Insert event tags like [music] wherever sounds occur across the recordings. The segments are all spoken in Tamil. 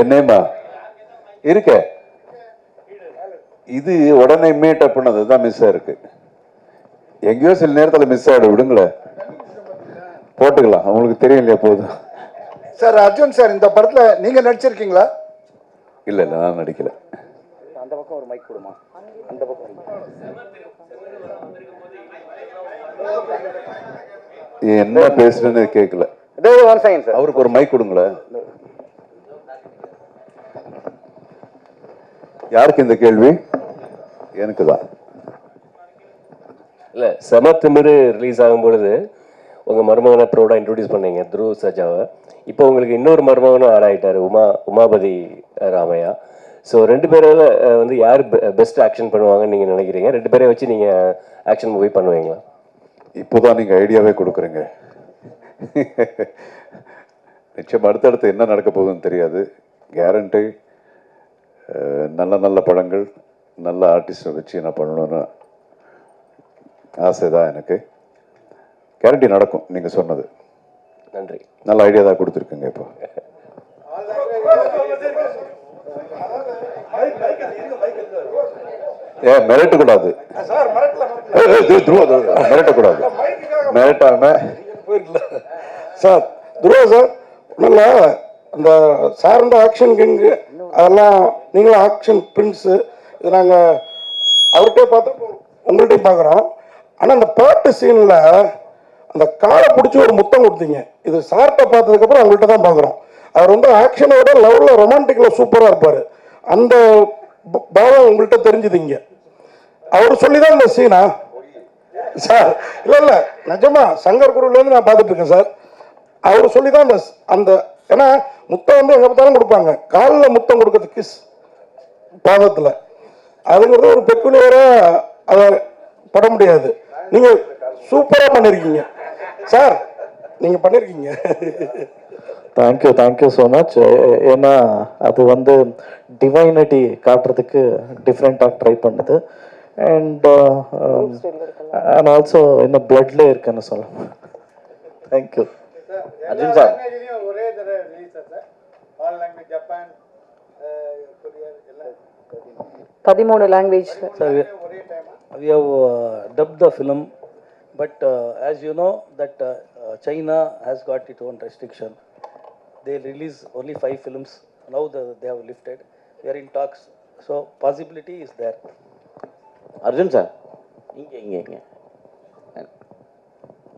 என்னேம்மா இருக்க. இது உடனே மீட்டப் பண்ணது தான் மிஸ் ஆயிருக்கு எங்கேயோ சில நேரத்தில் மிஸ் ஆகிடும் விடுங்களேன் போட்டுக்கலாம். அவங்களுக்கு தெரியும் இல்லையா போதும். சார் அர்ஜுன் சார் இந்த படத்துல நீங்க நடிச்சிருக்கீங்களா? இல்லை இல்லை நான் நடிக்கல. அந்த பக்கம் ஒரு மைக் கொடுமா. அந்த பக்கம் என்ன பேசுறேன்னு கேட்கல அவருக்கு ஒரு மைக் கொடுங்களேன். யாருக்கு இந்த கேள்வி? எனக்கு தான் இல்லை செம திமிரு ரிலீஸ் ஆகும் பொழுது உங்கள் மருமகனை ப்ரௌடாக இன்ட்ரோடியூஸ் பண்ணீங்க துருவ் சஜாவை. இப்போ உங்களுக்கு இன்னொரு மருமகனும் ஆட் ஆயிட்டாரு உமா உமாபதி ராமையா. ஸோ ரெண்டு பேரில் வந்து யார் பெஸ்ட் ஆக்ஷன் பண்ணுவாங்கன்னு நீங்கள் நினைக்கிறீங்க? ரெண்டு பேரையும் வச்சு நீங்கள் ஆக்ஷன் மூவி பண்ணுவீங்களா? இப்போதான் நீங்க ஐடியாவே கொடுக்குறீங்க. நிச்சயம் அடுத்தடுத்து என்ன நடக்க போகுதுன்னு தெரியாது. கேரண்டி நல்ல நல்ல படங்கள் நல்ல ஆர்டிஸ்டை வச்சு என்ன பண்ணணும்னு ஆசை தான் எனக்கு. கேரண்டி நடக்கும் நீங்க சொன்னது. நன்றி. நல்ல ஐடியா தான் கொடுத்துருக்குங்க இப்போ. ஏ மிரட்டக்கூடாது. மிரட்டக்கூடாது. மிரட்டாம. சார் துருவா சார் நல்ல அந்த சார்ந்த ஆக்ஷன் கிங்கு அதெல்லாம் நீங்களும் ஆக்ஷன் பிரின்ஸு இது நாங்கள் அவர்கிட்டே பார்த்தோம் உங்கள்கிட்டயும் பார்க்குறோம். ஆனால் அந்த பாட்டு சீனில் அந்த காலை பிடிச்சி ஒரு முத்தம் கொடுத்தீங்க. இது சார்ட்டை பார்த்ததுக்கப்புறம் அவங்கள்ட்ட தான் பார்க்குறோம். அவர் வந்து ஆக்ஷனோட லவ்வில் ரொமான்டிக்கில் சூப்பராக இருப்பார். அந்த பாவம் உங்கள்கிட்ட தெரிஞ்சுதுங்க அவர் சொல்லி தான் இந்த சீனா சார் இல்லை இல்லை நிஜமா சங்கர் குருல நான் பார்த்துட்டு இருக்கேன் சார். அவர் சொல்லி தான் அந்த அந்த ஏன்னா முத்தம் வந்து எங்க பார்த்தாலும் கொடுப்பாங்க. காலில் முத்தம் கொடுக்கறது கிஸ் பாதத்துல அதுங்கிறது ஒரு பெக்குலியரா அதை பட முடியாது. நீங்க சூப்பரா பண்ணிருக்கீங்க. சார் நீங்க பண்ணிருக்கீங்க. தேங்க்யூ தேங்க்யூ ஸோ மச் ஏன்னா அது வந்து டிவைனிட்டி காட்டுறதுக்கு டிஃப்ரெண்ட்டாக ட்ரை பண்ணுது. அண்ட் அண்ட் ஆல்சோ இன்னும் பிளட்ல இருக்குன்னு சொல்லலாம். Thank you Arjun sir. ஒரே தடவை ஆல் லாங்குவேஜ் ஜப்பான் பதிமூணு லாங்குவேஜ்ல Sir, we, we have uh, dubbed the film, but uh, as you know that uh, uh, China has got its own restriction. They release only five films. Now the, they have lifted. We are in talks, so possibility is there. Arjun sir இங்க இங்க இங்க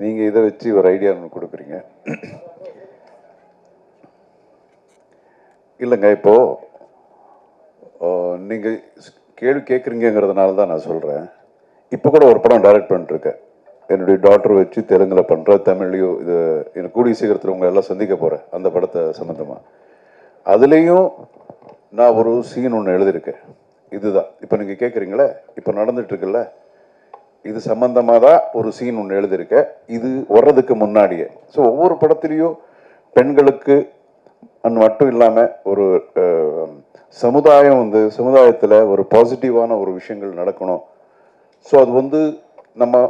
நீங்கள் இதை வச்சு ஒரு ஐடியா ஒன்று கொடுக்குறீங்க. இல்லைங்க இப்போ நீங்கள் கேள்வி கேட்குறீங்கிறதுனால தான் நான் சொல்கிறேன் இப்போ கூட ஒரு படம் டைரக்ட் பண்ணிட்டு இருக்கேன் என்னுடைய டாக்டர் வச்சு தெலுங்கில் பண்ணுற தமிழ்லையோ இது எனக்கு கூடிய சீக்கிரத்தில் உங்களை எல்லாம் சந்திக்க போகிறேன் அந்த படத்தை சம்மந்தமாக அதுலேயும் நான் ஒரு சீன் ஒன்று எழுதியிருக்கேன். இதுதான். இப்போ நீங்கள் கேட்குறீங்களே இப்போ நடந்துகிட்ருக்குல்ல இது சம்பந்தமாக தான் ஒரு சீன் ஒன்று எழுதியிருக்க. இது வர்றதுக்கு முன்னாடியே. ஸோ ஒவ்வொரு படத்துலேயும் பெண்களுக்கு அது மட்டும் இல்லாமல் ஒரு சமுதாயம் வந்து சமுதாயத்தில் ஒரு பாசிட்டிவான ஒரு விஷயங்கள் நடக்கணும். ஸோ அது வந்து நம்ம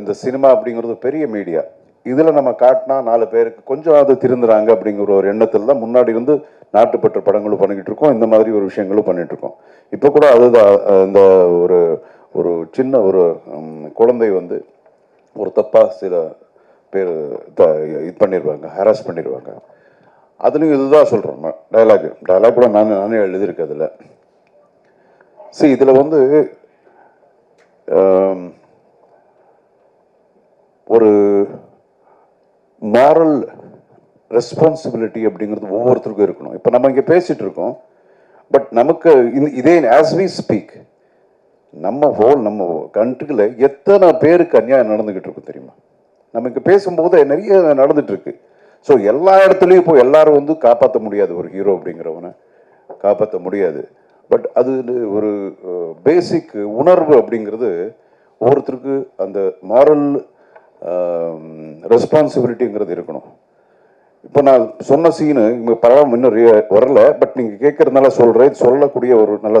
இந்த சினிமா அப்படிங்கிறது பெரிய மீடியா இதில் நம்ம காட்டினா நாலு பேருக்கு கொஞ்சம் அது திருந்துறாங்க அப்படிங்கிற ஒரு எண்ணத்தில் தான் முன்னாடி வந்து நாட்டுப்பற்று படங்களும் பண்ணிக்கிட்டு இருக்கோம். இந்த மாதிரி ஒரு விஷயங்களும் பண்ணிகிட்ருக்கோம் இருக்கோம். இப்போ கூட அதுதான் இந்த ஒரு ஒரு சின்ன ஒரு குழந்தை வந்து ஒரு தப்பாக சில பேர் த- இது பண்ணிடுவாங்க ஹராஸ் பண்ணிடுவாங்க அதுலேயும் இதுதான் சொல்கிறோம் டயலாக் டயலாக் கூட நான் நானே எழுதியிருக்கேன் அதில். சரி இதில் வந்து ஒரு மாரல் ரெஸ்பான்சிபிலிட்டி அப்படிங்கிறது ஒவ்வொருத்தருக்கும் இருக்கணும். இப்போ நம்ம இங்கே பேசிகிட்டு இருக்கோம் பட் நமக்கு இதே ஆஸ் வி ஸ்பீக் நம்ம ஹோல் நம்ம கண்ட்ரியில் எத்தனை பேருக்கு அநியாயம் நடந்துக்கிட்டு இருக்கும் தெரியுமா? நம்ம இங்கே பேசும்போது நிறைய நடந்துகிட்ருக்கு ஸோ எல்லா இடத்துலையும் இப்போ எல்லாரும் வந்து காப்பாற்ற முடியாது. ஒரு ஹீரோ அப்படிங்கிறவனை காப்பாற்ற முடியாது. பட் அது ஒரு பேசிக் உணர்வு அப்படிங்கிறது ஒவ்வொருத்தருக்கு அந்த மாரல் ரெஸ்பான்சிபிலிட்டிங்கிறது இருக்கணும். இப்போ நான் சொன்ன சீனு இங்கே பரவாயில்ல இன்னும் வரல. பட் நீங்கள் கேட்குறதுனால சொல்கிறேன் சொல்லக்கூடிய ஒரு நல்ல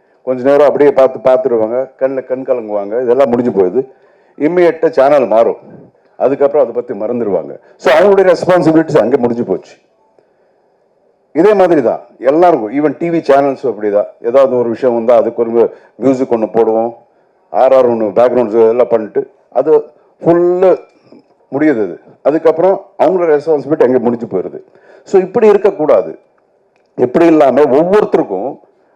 கொஞ்ச நேரம் அப்படியே பார்த்து பார்த்துருவாங்க கண்ணில் கண் கலங்குவாங்க இதெல்லாம் முடிஞ்சு போயிடுது இம்மிடியட்டாக சேனல் மாறும். அதுக்கப்புறம் அதை பற்றி மறந்துடுவாங்க ஸோ அவங்களுடைய ரெஸ்பான்சிபிலிட்டிஸ் அங்கே முடிஞ்சு போச்சு. இதே மாதிரி தான். எல்லாருக்கும் ஈவன் டிவி சேனல்ஸும் அப்படி தான் ஏதாவது ஒரு விஷயம் வந்தால் அதுக்கு ஒரு மியூசிக் ஒன்று போடுவோம். ஆர்ஆர் ஒன்று பேக்ரவுண்ட்ஸ் எல்லாம் பண்ணிட்டு அது ஃபுல்லு முடியுது அது. அதுக்கப்புறம் அவங்களோட ரெஸ்பான்சிபிலிட்டி அங்கே முடிஞ்சு போயிடுது. ஸோ இப்படி இருக்கக்கூடாது. எப்படி இல்லாமல் ஒவ்வொருத்தருக்கும்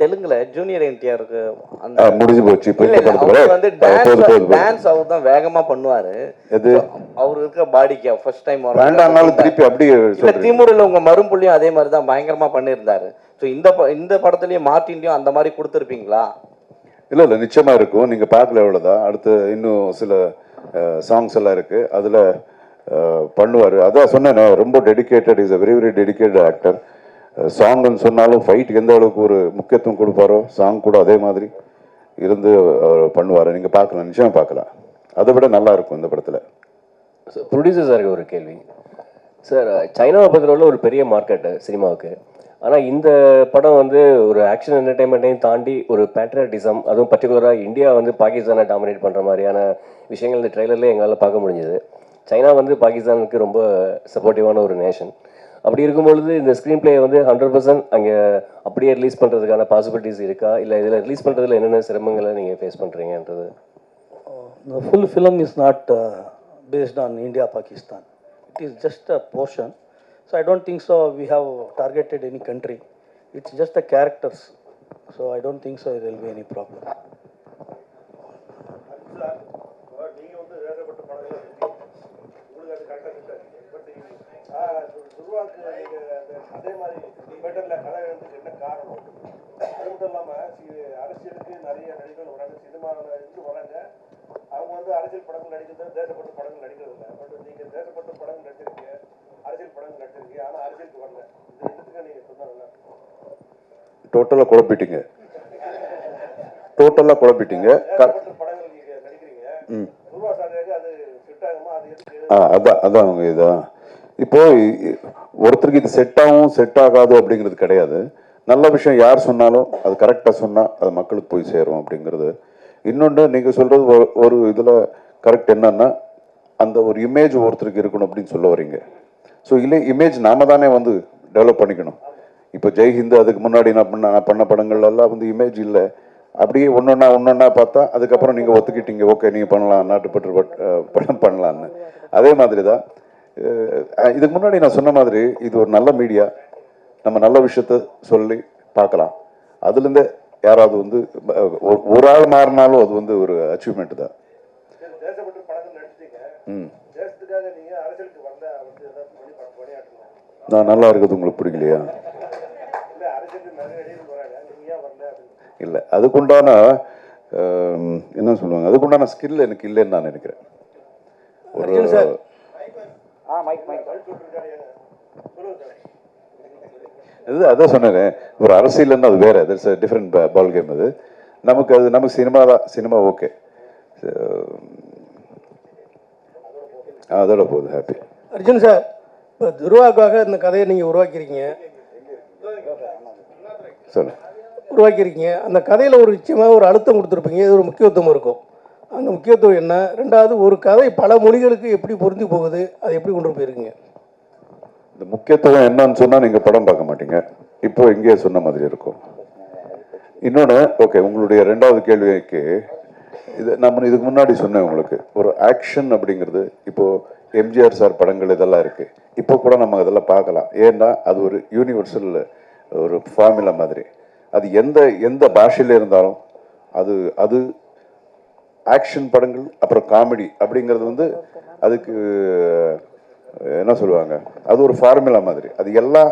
தெலுங்குல ஜூனியர் என்டிஆருக்கு அந்த முடிஞ்சு போச்சு. வந்து டான்ஸ். டான்ஸ் அவர் தான் வேகமா பண்ணுவாரு. அவர் இருக்க பாடிக்கு ஃபர்ஸ்ட் டைம் வேண்டாம்னாலும் திருப்பி அப்படியே திமுறில் உங்க மரும்புள்ளியும் அதே மாதிரி தான் பயங்கரமா பண்ணியிருந்தாரு. ஸோ இந்த இந்த படத்துலயும் மார்ட்டின்லயும் அந்த மாதிரி கொடுத்துருப்பீங்களா? இல்ல இல்ல நிச்சயமா இருக்கும். நீங்க பார்க்கல எவ்வளவுதான் அடுத்து இன்னும் சில சாங்ஸ் எல்லாம் இருக்கு. அதுல பண்ணுவாரு. அதான் சொன்னேன் ரொம்ப dedicated is a very very dedicated actor சாங்னு சொன்னாலும் ஃபைட்டுக்கு எந்த அளவுக்கு ஒரு முக்கியத்துவம் கொடுப்பாரோ சாங் கூட அதே மாதிரி இருந்து அவர் பண்ணுவார். நீங்கள் பார்க்கலாம் நிச்சயம் பார்க்கலாம். அதை விட நல்லா இருக்கும் இந்த சார் ப்ரொடியூசர் சாருக்கு ஒரு கேள்வி. சார் சைனாவை பொறுத்தளவில் ஒரு பெரிய மார்க்கெட்டு சினிமாவுக்கு. ஆனால் இந்த படம் வந்து ஒரு ஆக்ஷன் என்டர்டைன்மெண்ட்டையும் தாண்டி ஒரு பேட்ரியாட்டிசம் அதுவும் பர்டிகுலராக இந்தியா வந்து பாகிஸ்தானை டாமினேட் பண்ணுற மாதிரியான விஷயங்கள் இந்த ட்ரெய்லர்லேயே எங்களால் பார்க்க முடிஞ்சது. சைனா வந்து பாகிஸ்தானுக்கு ரொம்ப சப்போர்ட்டிவான ஒரு நேஷன் அப்படி இருக்கும்பொழுது இந்த ஸ்க்ரீன் பிளே வந்து ஹண்ட்ரட் பர்சன்ட் அங்கே அப்படியே ரிலீஸ் பண்ணுறதுக்கான பாசிபிலிட்டிஸ் இருக்கா இல்லை இதில் ரிலீஸ் பண்ணுறதுல என்னென்ன சிரமங்களை நீங்கள் ஃபேஸ் பண்ணுறீங்கன்றது The full film is not uh, based on India Pakistan. It is just a portion. So I don't think so. We have targeted any country. It's just the characters. So I don't think so. There will be any problem. நீங்க வந்து வேறுபட்ட படங்கள் உங்களுக்கு அது கரெக்டாக துருவாக்கு அதே மாதிரி பெட்டர்ல கதை எழுதுறதுக்கு என்ன காரணம்? அது மட்டும் இல்லாம சி- அரசியலுக்கு நிறைய நடிகர்கள் வராங்க சினிமாவில் இருந்து வராங்க. அவங்க வந்து அரசியல் படங்கள் நடிக்கிறது தேசப்பட்ட படங்கள் நடிக்கிறது இல்லை. பட் நீங்க தேசப்பட்ட படங்கள் நடிச்சிருக்கீங்க அரசியல் படங்கள் நடிச்சிருக்கீங்க ஆனா அரசியலுக்கு வரல. இது ரெண்டுத்துக்கும் நீங்க சொன்னா நல்லா இருக்கும். டோட்டலா குழப்பிட்டீங்க. டோட்டலா குழப்பிட்டீங்க படங்கள் நீங்க நடிக்கிறீங்க. துருவா சாருக்கு அது ஃபிட் ஆகுமா? அது அதான் அவங்க இதான் இப்போ ஒருத்தருக்கு இது செட் ஆகும் செட் ஆகாது அப்படிங்கிறது கிடையாது. நல்ல விஷயம் யார் சொன்னாலும் அது கரெக்டாக சொன்னால் அது மக்களுக்கு போய் சேரும் அப்படிங்கிறது. இன்னொன்று நீங்கள் சொல்கிறது ஒரு ஒரு இதில் கரெக்ட் என்னன்னா அந்த ஒரு இமேஜ் ஒருத்தருக்கு இருக்கணும் அப்படின்னு சொல்ல வரீங்க. ஸோ இல்லை இமேஜ் நாம தானே வந்து டெவலப் பண்ணிக்கணும். இப்போ ஜெய்ஹிந்த் அதுக்கு முன்னாடி நான் பண்ண நான் பண்ண படங்கள்லாம் வந்து இமேஜ் இல்லை. அப்படியே ஒன்றொன்னா ஒன்றொன்னா பார்த்தா அதுக்கப்புறம் நீங்கள் ஒத்துக்கிட்டீங்க. ஓகே நீங்கள் பண்ணலாம் நாட்டுப்பற்று பட்- படம் [laughs] பண்ணலான்னு அதே மாதிரி தான் இதுக்கு முன்னாடி நான் சொன்ன மாதிரி இது ஒரு நல்ல மீடியா நம்ம நல்ல விஷயத்த சொல்லி பார்க்கலாம். அதுலேருந்து யாராவது வந்து ஒரு- ஆள் மாறினாலும் அது வந்து ஒரு அச்சீவ்மெண்ட் தான். ம். நான் நல்லா இருக்கிறது உங்களுக்கு பிடிக்கலையா? இல்லை அதுக்குண்டான என்ன சொல்லுவாங்க? அதுக்குண்டான ஸ்கில் எனக்கு இல்லைன்னு நான் நினைக்கிறேன். ஒரு இது அதான் சொன்னேன் ஒரு அரசியல்னு அது வேற தட்ஸ் டிஃப்ரெண்ட் பால் கேம் அது. நமக்கு அது நமக்கு சினிமா தான் சினிமா ஓகே அதோட போகுது ஹாப்பி அர்ஜுன் சார் இப்போ துருவாக்காக இந்த கதையை நீங்கள் உருவாக்கியிருக்கீங்க. சொல்லு உருவாக்கியிருக்கீங்க. அந்த கதையில் ஒரு நிச்சயமாக ஒரு அழுத்தம் கொடுத்துருப்பீங்க இது ஒரு முக்கியத்துவம் இருக்கும். அந்த முக்கியத்துவம் என்ன? ரெண்டாவது ஒரு கதை பல மொழிகளுக்கு எப்படி பொருந்தி போகுது? அதை எப்படி கொண்டு போயிருக்கீங்க? இந்த முக்கியத்துவம் என்னன்னு சொன்னால் நீங்கள் படம் பார்க்க மாட்டீங்க. இப்போ இங்கே சொன்ன மாதிரி இருக்கும். இன்னொன்று ஓகே உங்களுடைய ரெண்டாவது கேள்விக்கு இது நம்ம இதுக்கு முன்னாடி சொன்னேன் உங்களுக்கு. ஒரு ஆக்ஷன் அப்படிங்கிறது இப்போது எம்ஜிஆர் சார் படங்கள் இதெல்லாம் இருக்குது இப்போ கூட நம்ம அதெல்லாம் பார்க்கலாம். ஏன்னா அது ஒரு யூனிவர்சல் ஒரு ஃபார்முலா மாதிரி. அது எந்த எந்த பாஷையில் இருந்தாலும் அது அது ஆக்ஷன் படங்கள் அப்புறம் காமெடி அப்படிங்கிறது வந்து அதுக்கு என்ன சொல்லுவாங்க? அது ஒரு ஃபார்முலா மாதிரி. அது எல்லா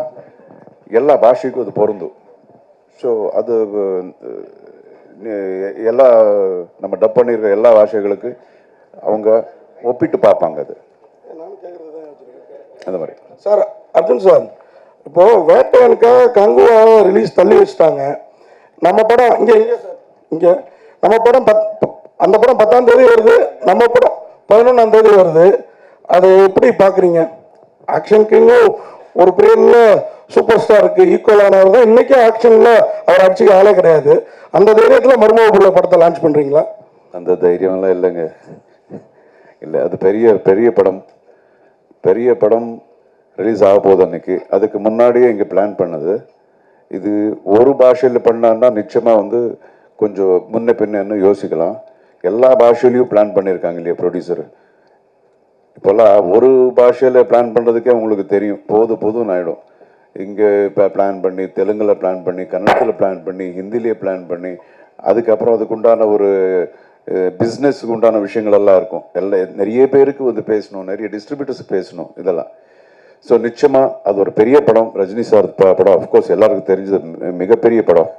எல்லா பாஷைக்கும் அது பொருந்தும். ஸோ அது எல்லா நம்ம டப் பண்ணியிருக்க எல்லா பாஷைகளுக்கு அவங்க ஒப்பிட்டு பார்ப்பாங்க அது. அந்த மாதிரி. சார் அர்ஜுன் சார் இப்போ வேட்டையனுக்காக கங்குவா ரிலீஸ் தள்ளி வச்சுட்டாங்க. நம்ம படம் இங்கே இங்கே சார் இங்கே நம்ம படம் பத் அந்த படம் பத்தாம் தேதி வருது. நம்ம படம் பதினொன்றாம் தேதி வருது. அதை எப்படி பார்க்குறீங்க ஆக்ஷன் கிங்கும் ஒரு பீரியடில் சூப்பர் ஸ்டாருக்கு ஈக்குவலானவர் தான். இன்றைக்கே ஆக்ஷனில் அவர் அடிச்சுக்க ஆளே கிடையாது. அந்த தைரியத்தில் மருமக பிள்ளை படத்தை லான்ச் பண்ணுறீங்களா அந்த தைரியம்லாம் இல்லைங்க. இல்லை அது பெரிய பெரிய படம். பெரிய படம் ரிலீஸ் ஆக போகுது அன்னைக்கு. அதுக்கு முன்னாடியே இங்கே பிளான் பண்ணது. இது ஒரு பாஷையில் பண்ணான்னா நிச்சயமாக வந்து கொஞ்சம் முன்ன பின்னு யோசிக்கலாம். எல்லா பாஷையிலையும் பிளான் பண்ணியிருக்காங்க இல்லையா ப்ரொடியூசர் இப்போல்லாம் ஒரு பாஷையில் பிளான் பண்ணுறதுக்கே உங்களுக்கு தெரியும். போது போதும்னு ஆகிடும் இங்கே இப்போ பிளான் பண்ணி தெலுங்கில் பிளான் பண்ணி கன்னடத்தில் பிளான் பண்ணி ஹிந்திலேயே பிளான் பண்ணி அதுக்கப்புறம் அதுக்கு உண்டான ஒரு பிஸ்னஸ்க்கு உண்டான விஷயங்கள் எல்லாம் இருக்கும். எல்லாம் நிறைய பேருக்கு வந்து பேசணும் நிறைய டிஸ்ட்ரிபியூட்டர்ஸ் பேசணும் இதெல்லாம். ஸோ நிச்சயமாக அது ஒரு பெரிய படம். ரஜினி சார் படம் அஃப்கோர்ஸ் எல்லாருக்கும் தெரிஞ்சது. மிகப்பெரிய படம்.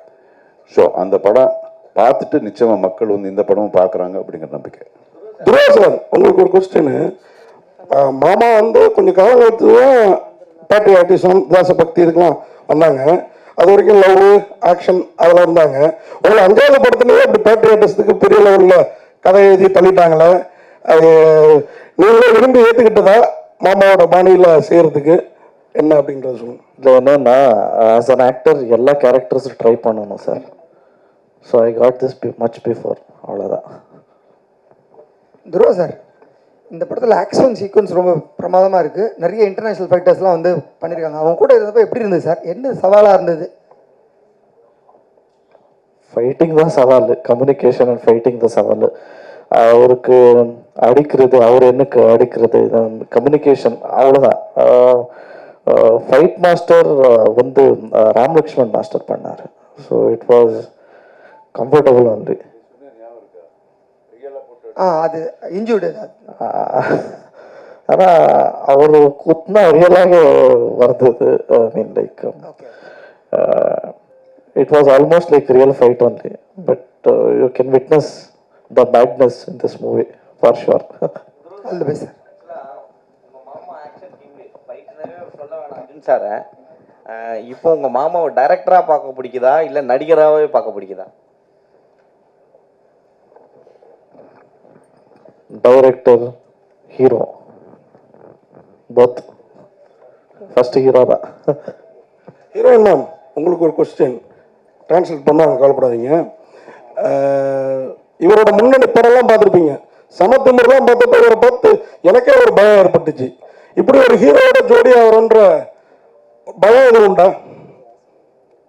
ஸோ அந்த படம் பார்த்துட்டு நிச்சயமாக மக்கள் வந்து இந்த படமும் பார்க்குறாங்க அப்படிங்கிற நம்பிக்கை. துருவா சார் உங்களுக்கு ஒரு கொஸ்டின் மாமா வந்து கொஞ்சம் தான் பேட்ரியாட்டிசம் தேசபக்தி இதுக்கெல்லாம் வந்தாங்க. அது வரைக்கும் லவ் ஆக்ஷன் அதெல்லாம் இருந்தாங்க. உங்களை அஞ்சாவது படத்துலயே அப்படி பேட்ரியாட்டிசத்துக்கு பெரிய லெவலில் கதை எழுதி தள்ளிட்டாங்களே. அது நீங்களே விரும்பி ஏற்றுக்கிட்டதா மாமாவோட பாணியில் செய்கிறதுக்கு என்ன அப்படின்றத சொல்லுங்க. இதில் என்னன்னா ஆஸ் அன் ஆக்டர் எல்லா கேரக்டர்ஸும் ட்ரை பண்ணணும் sir so I got this much before அவ்வளோதான் துருவா சார் இந்த படத்தில் ஆக்ஷன் சீக்வன்ஸ் ரொம்ப பிரமாதமாக இருக்குது நிறைய இன்டர்நேஷ்னல் ஃபைட்டர்ஸ்லாம் வந்து பண்ணியிருக்காங்க அவங்க கூட இருந்தப்போ எப்படி இருந்தது சார்? என்ன சவாலாக இருந்தது? ஃபைட்டிங் தான் சவால். கம்யூனிகேஷன் அண்ட் ஃபைட்டிங் தான் சவால். அவருக்கு அடிக்கிறது அவர் எனக்கு அடிக்கிறது கம்யூனிகேஷன் அவ்வளோதான் ஃபைட் மாஸ்டர் வந்து அஹ், ராம் லக்ஷ்மண் மாஸ்டர் பண்ணார். So it was comfortable only ஆ அது இன்ஜூர்டு ஆனால் அவர் குத்துனா ரியலாக வந்தது I mean like okay it was almost like real fight only. But uh, you can witness the madness in this movie for sure. All the best sir உங்க மாமா ஆக்ஷன் கிங் ஃபைட் நிறைய சொல்ல வேணாம் அர்ஜுன் சாரை இப்போ உங்க மாமாவை டைரக்டரா பார்க்க பிடிக்குதா? இல்ல நடிகராகவே பார்க்க பிடிக்குதா? Director hero. Both first hero தான். ஹீரோயின் மேம் உங்களுக்கு ஒரு கொஸ்டின் டிரான்ஸ்லேட் பண்ணாங்க கவலைப்படாதீங்க. இவரோட முன்னணி படம்லாம் பார்த்துருப்பீங்க. சமத்துமர்லாம் பார்த்தப்ப இவரை பார்த்து எனக்கே ஒரு பயம் ஏற்பட்டுச்சு. இப்படி ஒரு ஹீரோவோட ஜோடி ஆகிறோன்ற பயம் எதுவும் உண்டா?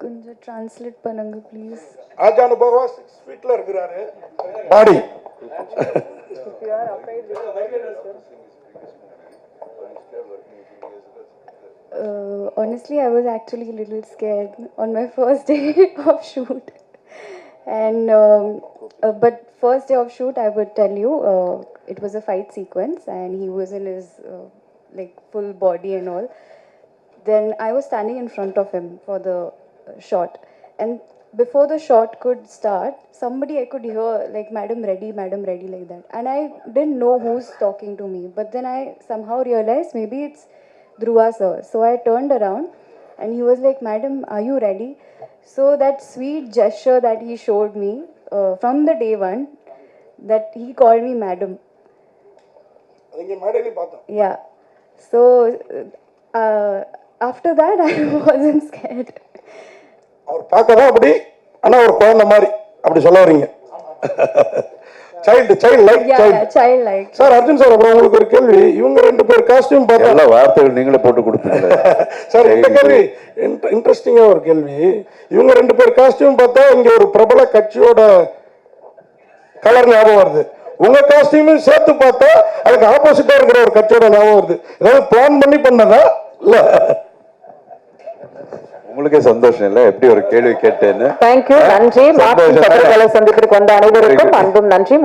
கொஞ்சம் ட்ரான்ஸ்லேட் பண்ணுங்க ப்ளீஸ் ஆஜானு பகவா சிக்ஸ் ஃபீட்ல இருக்கிறாரு. பாடி. Uh, honestly, I was actually a little scared on my first day [laughs] of shoot. And um, uh, but first day of shoot, I would tell you, uh, it was a fight sequence, and he was in his uh, like full body and all. Then I was standing in front of him for the uh, shot, and before the shot could start, somebody I could hear like "Madam ready, Madam ready" like that, and I didn't know who's talking to me. But then I somehow realized maybe it's Dhruva sir. So I turned around, and he was like, "Madam, are you ready?" So that sweet gesture that he showed me uh, from the day one, that he called me madam. Yeah. So uh, after that, [laughs] I wasn't scared. அவர் பார்க்க தான் அப்படி? ஆனா ஒரு குழந்தை மாதிரி அப்படி சொல்ல வரீங்க. Child child like Yeah, child. Sir Arjun sir அப்புறம் உங்களுக்கு ஒரு கேள்வி. இவங்க ரெண்டு பேர் காஸ்டியூம் பார்த்தா எல்லா வார்த்தைகள் நீங்களே போட்டு கொடுப்பீங்களே சார் [laughs] இந்த கேள்வி இன்ட்ரெஸ்டிங்கா ஒரு கேள்வி. இவங்க ரெண்டு பேர் காஸ்டியூம் பார்த்தா இங்க ஒரு பிரபல கட்சியோட கலர் ஞாபகம் வருது. உங்க காஸ்டியூமும் சேர்த்து பார்த்தா அதுக்கு ஆப்போசிட்டா இருக்கிற ஒரு கட்சியோட ஞாபகம் வருது. ஏதாவது பிளான் பண்ணி பண்ணதா? இல்ல. உங்களுக்கே சந்தோஷம் இல்லை? எப்படி ஒரு கேள்வி கேட்டேன்னு? தேங்க்யூ நன்றி. மார்டின் சந்தோஷம். பத்திரிகையாளர் சந்திப்பிற்கு வந்த அனைவருக்கும் அன்பும் நன்றி